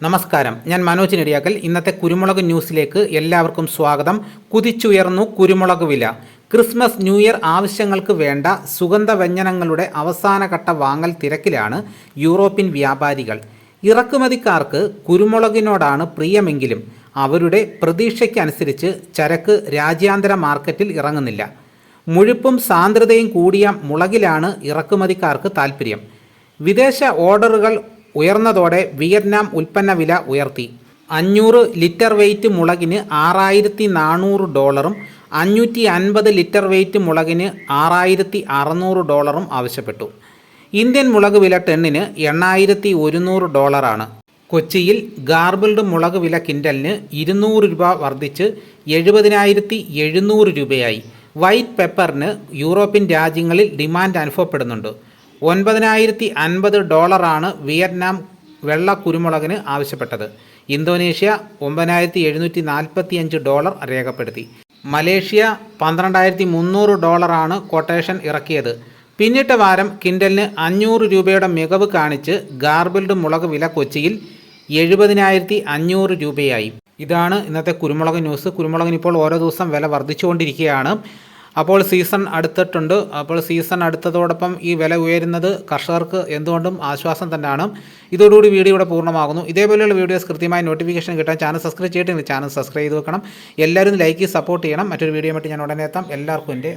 നമസ്കാരം. ഞാൻ മനോജ് നെടിയാക്കൽ. ഇന്നത്തെ കുരുമുളക് ന്യൂസിലേക്ക് എല്ലാവർക്കും സ്വാഗതം. കുതിച്ചുയർന്നു കുരുമുളക് വില. ക്രിസ്മസ് ന്യൂ ഇയർ ആവശ്യങ്ങൾക്ക് വേണ്ട സുഗന്ധവ്യഞ്ജനങ്ങളുടെ അവസാനഘട്ട വാങ്ങൽ തിരക്കിലാണ് യൂറോപ്യൻ വ്യാപാരികൾ. ഇറക്കുമതിക്കാർക്ക് കുരുമുളകിനോടാണ് പ്രിയമെങ്കിലും അവരുടെ പ്രതീക്ഷയ്ക്കനുസരിച്ച് ചരക്ക് രാജ്യാന്തര മാർക്കറ്റിൽ ഇറങ്ങുന്നില്ല. മുഴുപ്പും സാന്ദ്രതയും കൂടിയ മുളകിലാണ് ഇറക്കുമതിക്കാർക്ക് താൽപ്പര്യം വിദേശ ഓർഡറുകൾ ഉയർന്നതോടെ വിയറ്റ്നാം ഉൽപ്പന്ന വില ഉയർത്തി. അഞ്ഞൂറ് ലിറ്റർ വെയ്റ്റ് മുളകിന് ആറായിരത്തി നാനൂറ് ഡോളറും അഞ്ഞൂറ്റി അൻപത് ലിറ്റർ വെയ്റ്റ് മുളകിന് ആറായിരത്തി അറുന്നൂറ് ഡോളറും ആവശ്യപ്പെട്ടു. ഇന്ത്യൻ മുളക് വില ടെണ്ണിന് എണ്ണായിരത്തി ഒരുന്നൂറ് ഡോളറാണ്. കൊച്ചിയിൽ ഗാർബിൾഡ് മുളക് വില കിൻഡലിന് ഇരുന്നൂറ് രൂപ വർദ്ധിച്ച് എഴുപതിനായിരത്തി എഴുന്നൂറ് രൂപയായി. വൈറ്റ് പെപ്പറിന് യൂറോപ്യൻ രാജ്യങ്ങളിൽ ഡിമാൻഡ് അനുഭവപ്പെടുന്നുണ്ട്. ഒൻപതിനായിരത്തി അൻപത് ഡോളറാണ് വിയറ്റ്നാം വെള്ള കുരുമുളകിന് ആവശ്യപ്പെട്ടത്. ഇന്തോനേഷ്യ ഒമ്പതിനായിരത്തി എഴുന്നൂറ്റി നാൽപ്പത്തി അഞ്ച് ഡോളർ രേഖപ്പെടുത്തി. മലേഷ്യ പന്ത്രണ്ടായിരത്തി മുന്നൂറ് ഡോളറാണ് കൊട്ടേഷൻ ഇറക്കിയത്. പിന്നിട്ട വാരം കിൻഡലിന് അഞ്ഞൂറ് രൂപയുടെ മികവ് കാണിച്ച് ഗാർബിൾഡ് മുളക് വില കൊച്ചിയിൽ എഴുപതിനായിരത്തി അഞ്ഞൂറ് രൂപയായി. ഇതാണ് ഇന്നത്തെ കുരുമുളക് ന്യൂസ്. കുരുമുളകിന് ഇപ്പോൾ ഓരോ ദിവസം വില വർദ്ധിച്ചുകൊണ്ടിരിക്കുകയാണ്. അപ്പോൾ സീസൺ അടുത്തിട്ടുണ്ട്. അപ്പോൾ സീസൺ അടുത്തതോടൊപ്പം ഈ വില ഉയരുന്നത് കർഷകർക്ക് എന്തുകൊണ്ടും ആശ്വാസം തന്നെയാണ്. ഇതോടുകൂടി വീഡിയോ ഇവിടെ പൂർണമാകുന്നു. ഇതേപോലെയുള്ള വീഡിയോസ് കൃത്യമായി നോട്ടിഫിക്കേഷൻ കിട്ടാൻ ചാനൽ സബ്സ്ക്രൈബ് ചെയ്തിട്ട് ചാനൽ സബ്സ്ക്രൈബ് ചെയ്ത് വെക്കണം. എല്ലാവരും ലൈക്ക് സപ്പോർട്ട് ചെയ്യണം. മറ്റൊരു വീഡിയോ ഞാൻ ഉടനെ എത്താം. എല്ലാവർക്കും എന്റെ